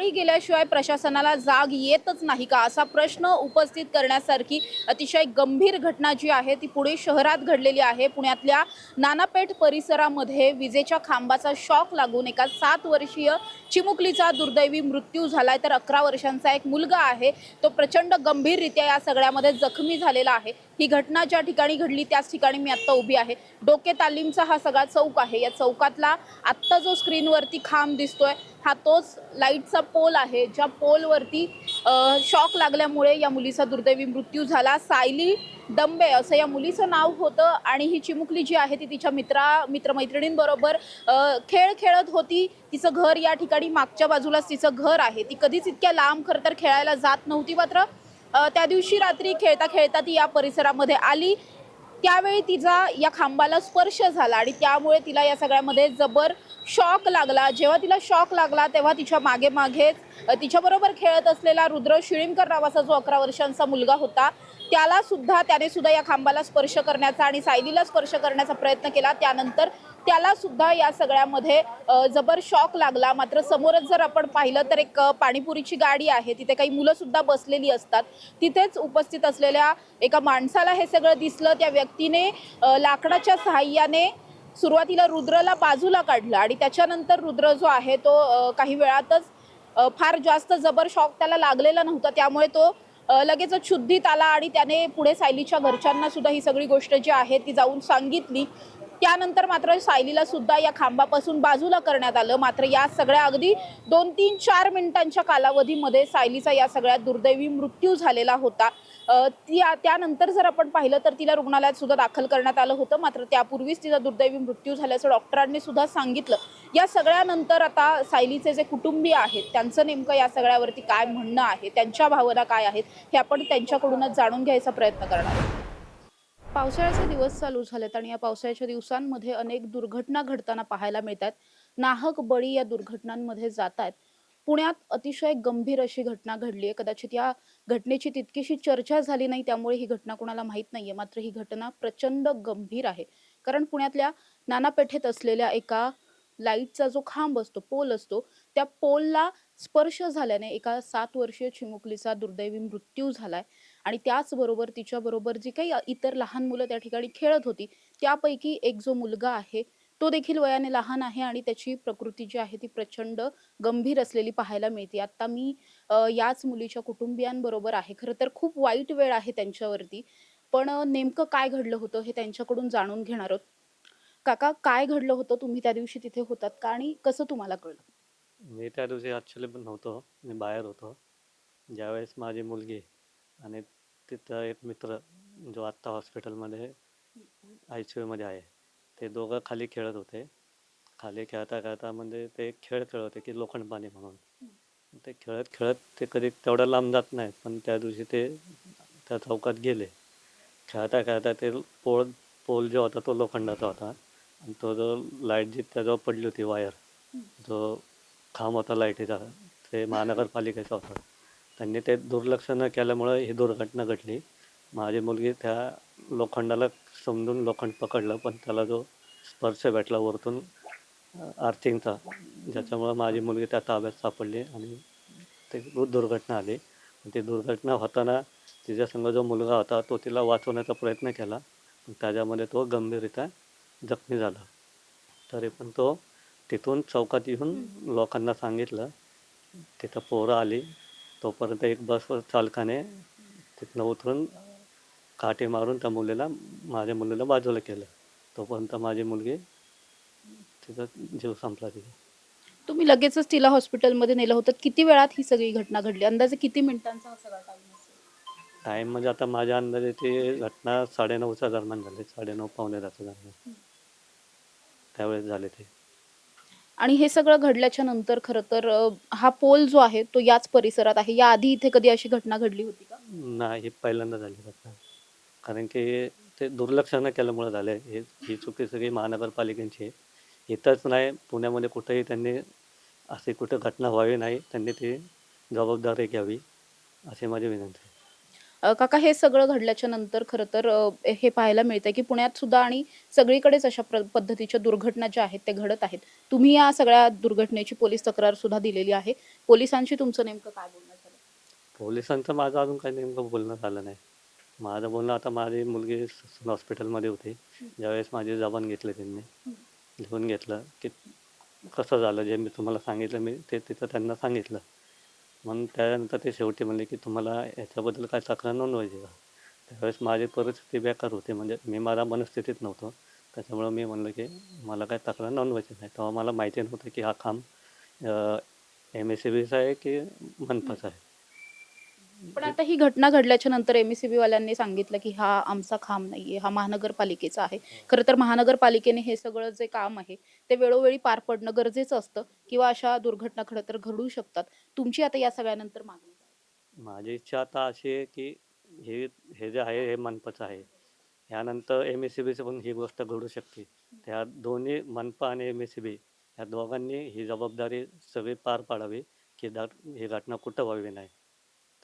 बळी गेल्याशिवाय प्रशासनाला जाग येतच नाही का? असा प्रश्न उपस्थित करण्यासारखी अतिशय गंभीर घटना जी आहे ती पुणे शहरात घडलेली आहे. पुण्यातल्या नानापेठ परिसरामध्ये विजेच्या खांबाचा शॉक लागून एका सात वर्षीय चिमुकलीचा दुर्दैवी मृत्यू झालाय. तर अकरा वर्षांचा एक मुलगा आहे. तो प्रचंड गंभीररित्या या सगळ्यामध्ये जखमी झालेला आहे. ही घटना ज्या ठिकाणी घडली त्याच ठिकाणी मी आत्ता उभी आहे. डोके तालीमचा हा सगळा चौक आहे. या चौकातला आत्ता जो स्क्रीनवरती खांब दिसतोय हा तोच लाईटचा पोल आहे ज्या पोलवरती शॉक लागल्यामुळे या मुलीचा दुर्दैवी मृत्यू झाला. सायली डंबे असं या मुलीचं नाव होतं आणि ही चिमुकली जी आहे ती तिच्या मित्रा मित्रमैत्रिणींबरोबर खेळ खेळत होती. तिचं घर या ठिकाणी मागच्या बाजूलाच तिचं घर आहे. ती कधीच इतक्या लांब खरं तर खेळायला जात नव्हती मात्र त्या दिवशी रात्री खेळता खेळता ती या परिसरामध्ये आली. त्यावेळी तिचा या खांबाला स्पर्श झाला आणि त्यामुळे तिला या सगळ्यामध्ये जबर शॉक लागला. जेव्हा तिला शॉक लागला तेव्हा तिच्यामागे मागेच तिच्याबरोबर खेळत असलेला रुद्र शिळीमकर नावाचा जो अकरा वर्षांचा मुलगा होता त्याला सुद्धा त्याने सुद्धा या खांबाला स्पर्श करण्याचा आणि सायलीला स्पर्श करण्याचा प्रयत्न केला. त्यानंतर त्याला सुद्धा या सगळ्यामध्ये जबर शॉक लागला. मात्र समोरच जर आपण पाहिलं तर एक पाणीपुरीची गाडी आहे. तिथे काही मुलं सुद्धा बसलेली असतात. तिथेच उपस्थित असलेल्या एका माणसाला हे सगळं दिसलं. त्या व्यक्तीने लाकडाच्या सहाय्याने सुरुवातीला रुद्रला बाजूला काढलं आणि त्याच्यानंतर रुद्र जो आहे तो काही वेळातच फार जास्त जबर शॉक त्याला लागलेला नव्हता. त्यामुळे तो लगेचच शुद्धीत आला आणि त्याने पुढे सायलीच्या घरच्यांना सुद्धा ही सगळी गोष्ट जी आहे ती जाऊन सांगितली. त्यानंतर मात्र सायलीला सुद्धा या खांबापासून बाजूला करण्यात आलं. मात्र या सगळ्या अगदी दोन तीन चार मिनिटांच्या कालावधीमध्ये सायलीचा या सगळ्या दुर्दैवी मृत्यू झालेला होता. ती त्यानंतर जर आपण पाहिलं तर तिला रुग्णालयात सुद्धा दाखल करण्यात आलं होतं. मात्र त्यापूर्वीच तिचा दुर्दैवी मृत्यू झाल्याचं डॉक्टरांनी सुद्धा सांगितलं. या सगळ्यानंतर आता सायलीचे जे कुटुंबीय आहेत त्यांचं नेमकं या सगळ्यावरती काय म्हणणं आहे त्यांच्या भावना काय आहेत हे आपण त्यांच्याकडूनच जाणून घ्यायचा प्रयत्न करणार आहोत. पावसाळ्याचे दिवस चालू झालेत आणि या पावसाळ्याच्या दिवसांमध्ये अनेक दुर्घटना घडताना पाहायला मिळतात. नाहक बळी या दुर्घटनांमध्ये जात आहेत पुण्यात अतिशय गंभीर अशी घटना घडली आहे. कदाचित या घटनेची तितकीशी चर्चा झाली नाही त्यामुळे ही घटना कोणाला माहीत नाहीये. मात्र ही घटना प्रचंड गंभीर आहे. कारण पुण्यातल्या नानापेठेत असलेल्या एका लाईटचा जो खांब असतो पोल असतो त्या पोलला स्पर्श झाल्याने एका सात वर्षीय चिमुकलीचा दुर्दैवी मृत्यू झालाय. आणि त्याचबरोबर तिच्याबरोबर जी काही इतर लहान मुलं त्या ठिकाणी खेळत होती त्यापैकी एक जो मुलगा आहे तो देखील वयाने लहान आहे आणि त्याची प्रकृती जी आहे ती प्रचंड गंभीर असलेली पाहायला मिळते. आता मी याच मुलीच्या कुटुंबियांबरोबर आहे. खरं तर खूप वाईट वेळ आहे त्यांच्यावरती. पण नेमकं काय घडलं होतं हे त्यांच्याकडून जाणून घेणार आहोत. काका काय घडलं होतं? तुम्ही त्या दिवशी तिथे होतात का? आणि कसं तुम्हाला कळलं? मी त्या दिवशी ॲक्च्युली नव्हतो. मी बाहेर होतो. ज्यावेळेस माझी मुलगी आणि तिथं एक मित्र जो आत्ता हॉस्पिटलमध्ये आय सी यूमध्ये आहे ते दोघं खाली खेळत होते. खाली खेळता खेळता म्हणजे ते खेळ खेळत होते की लोखंड पाणी म्हणून. ते खेळत खेळत ते कधी तेवढं लांब जात नाहीत पण त्या दिवशी ते त्या चौकात गेले. खेळता खेळता ते पोळ पोल जो होता तो लोखंडाचा होता आणि तो जो लाइट जी त्याजवळ पडली होती वायर जो खांब होता लाईटीचा ते महानगरपालिकेचा होता. त्यांनी ते दुर्लक्ष न केल्यामुळं ही दुर्घटना घडली. माझी मुलगी त्या लोखंडाला समजून लोखंड पकडलं पण त्याला जो स्पर्श भेटला वरतून आर्थिंगचा ज्याच्यामुळं माझी मुलगी त्या ताब्यात सापडली आणि ते दुर्घटना आली. ती दुर्घटना होताना तिच्यासंग जो मुलगा होता तो तिला वाचवण्याचा प्रयत्न केला. पण त्याच्यामध्ये तो गंभीररित्या जखमी झाला. तरी पण तो तिथून चौकात येऊन लोकांना सांगितलं तिथं पोरं आली तोपर्यंत एक बस चालकाने तिथनं उतरून काठी मारून त्या मुलीला माझ्या मुलीला बाजूला केलं. तोपर्यंत माझी मुलगी तिचा जीव संपला तिथे. तुम्ही लगेचच तिला हॉस्पिटलमध्ये नेलं होतं. किती वेळात ही सगळी घटना घडली? अंदाजे किती मिनिटांचा हा सगळा टाइम असेल? टाईम म्हणजे आता माझ्या अंदाजे ती घटना साडेनऊच्या दरम्यान झाली. साडेनऊ पावणे दहाच्या दरम्यान. त्यावेळेस झाले ते. आणि हे सगळं घडल्याच्या नंतर खरं तर अ, हा पोल जो आहे तो याच परिसरात आहे. या आधी इथे कधी अशी घटना घडली होती का? नाही हे पहिल्यांदा झाली घटना. कारण की ते दुर्लक्ष न केल्यामुळे झालं हे ही चुकी सगळी महानगरपालिकेची आहे. इथंच नाही पुण्यामध्ये कुठेही त्यांनी अशी कुठे घटना व्हावी नाही त्यांनी ती जबाबदारी घ्यावी अशी माझी विनंती आहे. काका हे सगळं घडल्याच्या नंतर खरं तर हे पाहायला मिळतंय की पुण्यात सुद्धा आणि सगळीकडेच अशा पद्धतीच्या दुर्घटना ज्या आहेत ते घडत आहेत. तुम्ही या सगळ्या दुर्घटनेची पोलीस तक्रार सुद्धा दिलेली आहे. पोलिसांशी तुमचं नेमकं काय बोलणं झालं? पोलिसांचं माझं अजून काही नेमकं बोलणं झालं नाही. माझं बोलणं आता माझी मुलगी हॉस्पिटलमध्ये होती. ज्यावेळेस माझी जबान घेतली त्यांनी. लिहून घेतलं की कसं झालं जे मी तुम्हाला सांगितलं मी ते तिथं त्यांना सांगितलं. म्हणून त्यानंतर ते शेवटी म्हणले की तुम्हाला याच्याबद्दल काय तक्रार नोंदवायची का? त्यावेळेस माझी परिस्थिती बेकार होती. म्हणजे मी माझ्या मनस्थितीत नव्हतो. त्याच्यामुळं मी म्हणलं की मला काय तक्रार नोंदवायची नाही. तेव्हा मला माहिती नव्हतं की हा काम एम एस सी बीचा आहे की मनपाचा आहे. पण आता ही घटना घडल्याच्या नंतर एमएससीबी वाल्यांनी सांगितलं की हा आमचा खांब नाहीये हा महानगरपालिकेचा आहे. खरं तर महानगरपालिकेने हे सगळं जे काम आहे ते वेळोवेळी पार पडणं गरजेचं असतं किंवा अशा दुर्घटना खरं तर घडू शकतात. तुमची आता या सगळ्यानंतर मागणी? माझी इच्छा आता अशी आहे की हे हे जे आहे हे मनपाचं आहे. यानंतर एम एस सी बीचं पण ही गोष्ट घडू शकते. त्या दोन्ही मनपा आणि एम एस सी बी या दोघांनी ही जबाबदारी सगळी पार पाडावी की दा ही घटना कुठं व्हावी नाही.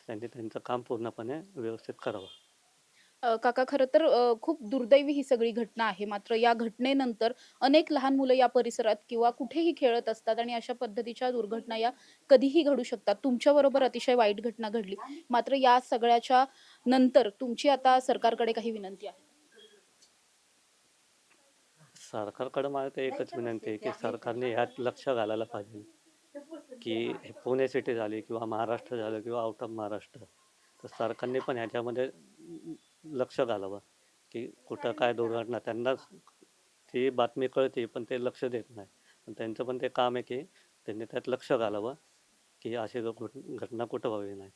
त्यांनी त्यांचं काम पूर्णपणे व्यवस्थित करावं. अ, काका खरं तर अ, खूप दुर्दैवी ही सगळी घटना आहे. मात्र या घटनेनंतर अनेक लहान मुलं या परिसरात किंवा कुठेही खेळत असतात आणि अशा पद्धतीच्या दुर्घटना या कधीही घडू शकतात. तुमच्याबरोबर अतिशय वाईट घटना घडली. मात्र या सगळ्याच्या नंतर तुमची आता सरकारकडे काही विनंती आहे? सरकारकडं मला एकच विनंती आहे की सरकारने ह्यात लक्ष घालायला पाहिजे. की हे पुणे सिटी झाली किंवा महाराष्ट्र झालं किंवा आउट ऑफ महाराष्ट्र तर सरकारने पण ह्याच्यामध्ये लक्ष घालावं की कुठं काय दुर्घटना त्यांना ती बातमी कळते पण ते लक्ष देत नाही. पण त्यांचं पण ते काम आहे की त्यांनी त्यात लक्ष घालावं की अशी घट- घटना कुठं व्हावी नाही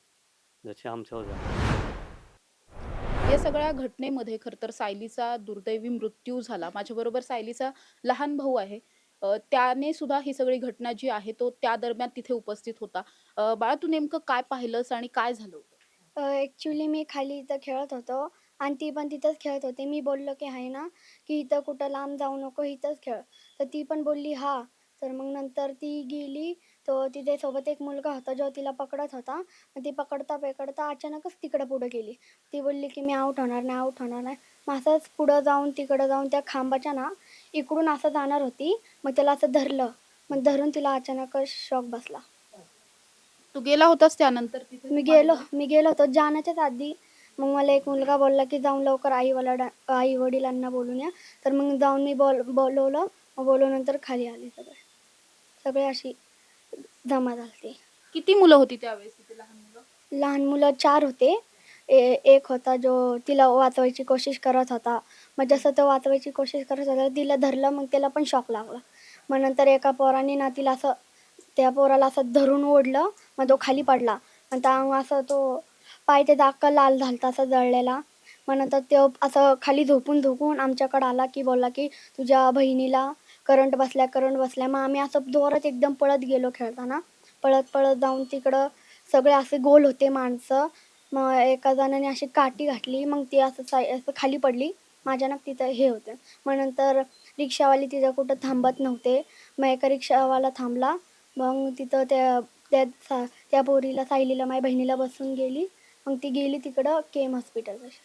जशी आमच्यावर झाली. या सगळ्या घटनेमध्ये खरं तर सायलीचा दुर्दैवी मृत्यू झाला. माझ्याबरोबर सायलीचा लहान भाऊ आहे. अ, त्याने सुद्धा ही सगळी घटना जी आहे तो त्या दरम्यान तिथे उपस्थित होता. अ, बाळा तू नेमकं काय पाहिलंस आणि काय झालं होतं? ॲक्च्युली मी खाली इथं खेळत होतो आणि ती पण तिथंच खेळत होती. मी बोललो की आहे ना की इथं कुठं लांब जाऊ नको इथंच खेळ. तर ती पण बोलली हा. तर मग नंतर ती गेली. तो तिथे सोबत एक मुलगा होता जो तिला पकडत होता. मग ती पकडता पकडता अचानकच तिकडं पुढं गेली. ती बोलली की मी आऊट होणार नाही आऊट होणार नाही. मग असंच पुढं जाऊन तिकडं जाऊन त्या खांबाच्या ना इकडून असं जाणार होती. मग त्याला असं धरलं. मग धरून तिला अचानकच शॉक बसला. तू गेला होतास त्यानंतर तिथे? मी गेलो मी गेलो होतो. जाण्याच्याच आधी मग मला एक मुलगा बोलला की जाऊन लवकर आई वडा आई वडिलांना बोलून या. तर मग जाऊन मी बोल बोलवलं. मग बोलवल्यानंतर खाली आले सगळे. सगळे अशी जमा झालते. किती मुलं होती त्यावेळेस तिथे लहान मुलं? लहान मुलं चार होते. ए एक होता जो तिला वाचवायची कोशिश करत होता. मग जसं तो वाचवायची कोशिश करत होता तिला धरलं मग त्याला पण शॉक लागला. मग नंतर एका पोराने ना तिला असं त्या पोराला असं धरून ओढलं मग तो खाली पडला. मग त्या असं तो पाय ते अक्का लाल झालता असं जळलेला. मग नंतर तो असं खाली झोपून झोपून आमच्याकडं आला की बोलला की तुझ्या बहिणीला करंट बसल्या करंट बसल्या. मग आम्ही असं जोरात एकदम पळत गेलो खेळताना. पळत पळत जाऊन तिकडं सगळे असे गोल होते माणसं. मग एका जणाने अशी काठी घातली मग ती असं साय असं खाली पडली. माझ्यानं तिथं हे होतं. मग नंतर रिक्षावाले तिथं कुठं थांबत नव्हते. मग एका रिक्षावाला थांबला. मग तिथं त्या त्या सा त्या पोरीला सायलीला माझ्या बहिणीला बसून गेली. मग ती गेली तिकडं केम हॉस्पिटलपाशी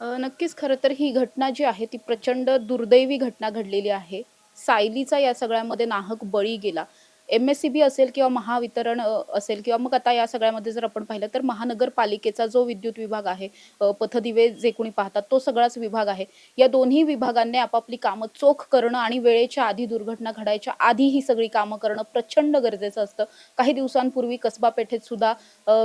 अ, नक्कीच खरं तर ही घटना जी आहे ती प्रचंड दुर्दैवी घटना घडलेली आहे. सायलीचा या सगळ्यामध्ये नाहक बळी गेला. एम एस सी बी असेल किंवा महावितरण असेल किंवा मग आता या सगळ्यामध्ये जर आपण पाहिलं तर महानगरपालिकेचा जो विद्युत विभाग आहे पथदिवे जे कोणी पाहतात तो सगळाच विभाग आहे. या दोन्ही विभागांनी आपापली कामं चोख करणं आणि वेळेच्या आधी दुर्घटना घडायच्या आधी ही सगळी कामं करणं प्रचंड गरजेचं असतं. काही दिवसांपूर्वी कसबा पेठेत सुद्धा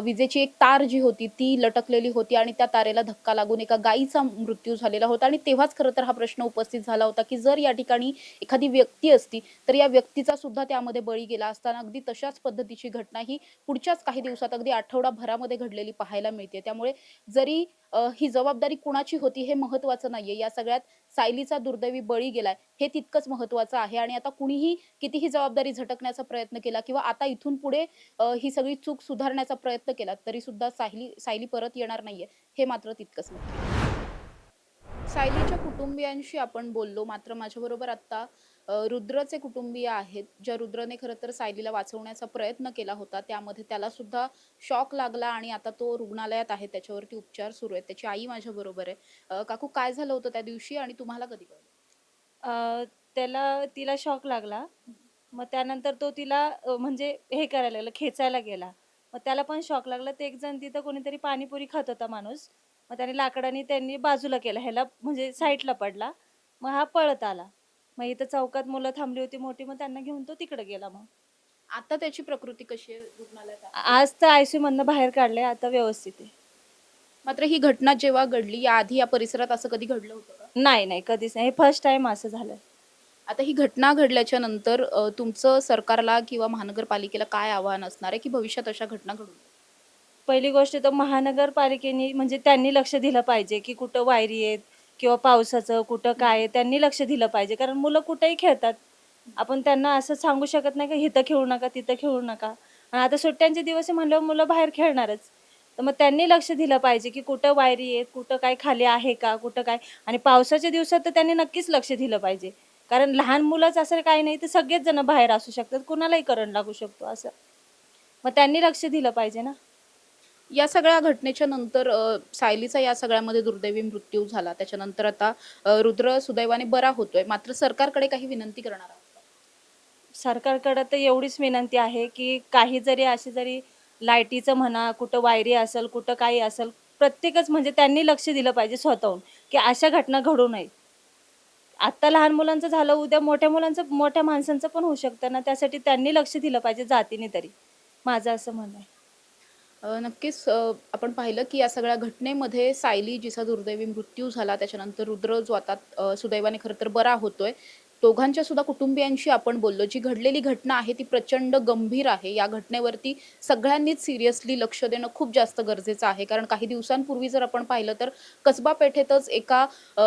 विजेची एक तार जी होती ती लटकलेली होती आणि त्या तारेला धक्का लागून एका गायीचा मृत्यू झालेला होता आणि तेव्हाच खरं तर हा प्रश्न उपस्थित झाला होता की जर या ठिकाणी एखादी व्यक्ती असती तर या व्यक्तीचा सुद्धा त्यामध्ये बळी गेला असताना अगदी तशाच पद्धतीची घटना ही पुढच्याच काही दिवसात अगदी आठवडाभरामध्ये घडलेली पाहायला मिळते. त्यामुळे जरी ही जबाबदारी कुणाची होती हे महत्वाचं नाहीये. या सगळ्यात सायलीचा दुर्दैवी बळी गेलाय हे तितकंच महत्वाचं आहे. आणि आता कुणीही कितीही जबाबदारी झटकण्याचा प्रयत्न केला किंवा आता इथून पुढे ही सगळी चूक सुधारण्याचा प्रयत्न केला तरी सुद्धा सायली सायली परत येणार नाहीये. हे मात्र तितकंच नक्की सायलीच्या कुटुंबियांशी आपण बोललो मात्र माझ्याबरोबर आता रुद्रचे कुटुंबीय आहेत. ज्या रुद्रने खरं तर सायलीला वाचवण्याचा प्रयत्न केला होता त्यामध्ये त्याला सुद्धा शॉक लागला आणि आता तो रुग्णालयात आहे. त्याच्यावरती उपचार सुरू आहेत. त्याची आई माझ्याबरोबर आहे. काकू काय झालं होतं त्या दिवशी आणि तुम्हाला कधी कळलं? त्याला तिला शॉक लागला. मग त्यानंतर तो तिला म्हणजे हे करायला लागला खेचायला गेला. मग त्याला पण शॉक लागला. ते एक जण तिथं कोणीतरी पाणीपुरी खात होता माणूस. मग त्याने लाकडाने त्यांनी बाजूला केला. ह्याला म्हणजे साईडला पडला. मग हा पळत आला. मग इथं चौकात मुलं थांबली होती मोठी मग त्यांना घेऊन तो तिकडे गेला मग. आता त्याची प्रकृती कशी आहे रुग्णालयात? आज तर आयसीयू मधनं बाहेर काढलंय आता व्यवस्थित आहे. मात्र ही घटना जेव्हा घडली याआधी या परिसरात असं कधी घडलं होतं का? नाही नाही कधीच नाही. हे फर्स्ट टाइम असं झालं आता ही घटना घडल्याच्या नंतर अ, तुमचं सरकारला किंवा महानगरपालिकेला काय आव्हान असणार आहे की भविष्यात अशा घटना घडू नये? पहिली गोष्ट तर महानगरपालिकेने म्हणजे त्यांनी लक्ष दिलं पाहिजे की कुठं वायरी आहेत किंवा पावसाचं कुठं काय आहे, त्यांनी लक्ष दिलं पाहिजे. कारण मुलं कुठेही खेळतात. आपण त्यांना असं सांगू शकत नाही का इथं खेळू नका तिथं खेळू नका. आणि आता सुट्ट्यांचे दिवस आहे म्हणल्यावर मुलं बाहेर खेळणारच. तर मग त्यांनी लक्ष दिलं पाहिजे की कुठं वायरी आहेत कुठं काय खाली आहे का कुठं काय. आणि पावसाच्या दिवसात तर त्यांनी नक्कीच लक्ष दिलं पाहिजे. कारण लहान मुलंच असं काही नाही तर सगळेच जण बाहेर असू शकतात. कुणालाही करंट लागू शकतो असं. मग त्यांनी लक्ष दिलं पाहिजे ना. या सगळ्या घटनेच्या नंतर सायलीचा या सगळ्यामध्ये दुर्दैवी मृत्यू झाला. त्याच्यानंतर आता रुद्र सुदैवाने बरा होतोय. मात्र सरकारकडे काही विनंती करणार आहोत? सरकारकडे तर एवढीच विनंती आहे की काही जरी अशी जरी लाईटीचं म्हणा कुठं वायरी असेल कुठं काही असेल प्रत्येकच म्हणजे त्यांनी लक्ष दिलं पाहिजे स्वतःहून की अशा घटना घडू नये आत्ता लहान मुलांचं झालं उद्या मोठ्या मुलांचं मोठ्या माणसांचं पण होऊ शकतं ना? त्यासाठी त्यांनी लक्ष दिलं पाहिजे जातीने तरी. माझं असं म्हणणं आहे. नक्कीच आपण पाहिलं की या सगळ्या घटनेमध्ये सायली जिचा दुर्दैवी मृत्यू झाला त्याच्यानंतर रुद्र जो आता सुदैवाने खरं तर बरा होतोय. दोघांच्या सुद्धा कुटुंबियांशी आपण बोललो. जी घडलेली घटना आहे ती प्रचंड गंभीर आहे. या घटनेवरती सगळ्यांनीच सिरियसली लक्ष देणं खूप जास्त गरजेचं आहे. कारण काही दिवसांपूर्वी जर आपण पाहिलं तर कसबा पेठेतच एका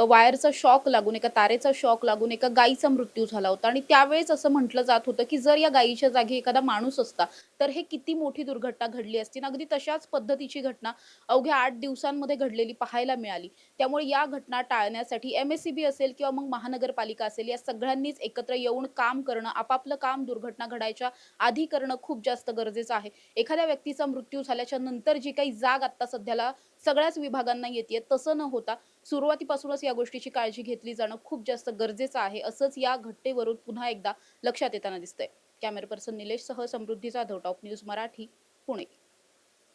वायरचा शॉक लागून एका तारेचा शॉक लागून एका गायीचा मृत्यू झाला होता. आणि त्यावेळेस असं म्हटलं जात होतं की जर या गायीच्या जागी एखादा माणूस असता तर हे किती मोठी दुर्घटना घडली असती. ना अगदी तशाच पद्धतीची घटना अवघ्या आठ दिवसांमध्ये घडलेली पाहायला मिळाली. त्यामुळे या घटना टाळण्यासाठी एम एस सी बी असेल किंवा मग महानगरपालिका असेल या सगळ्या सगळ्यांनीच एकत्र येऊन काम करणं आपापलं काम दुर्घटना घडायच्या आधी करणं खूप जास्त गरजेचं आहे. एखाद्या व्यक्तीचा मृत्यू झाल्याच्यानंतर जी काही जाग आता सध्याला सगळ्याच विभागांना येते तसं न होता सुरुवातीपासूनच या गोष्टीची काळजी घेतली जाणं खूप जास्त गरजेचं आहे असंच या घटनेवरून पुन्हा एकदा लक्षात येताना दिसतंय. कॅमेरा पर्सन निलेश सह Samruddhi Jadhav top news Marathi Pune.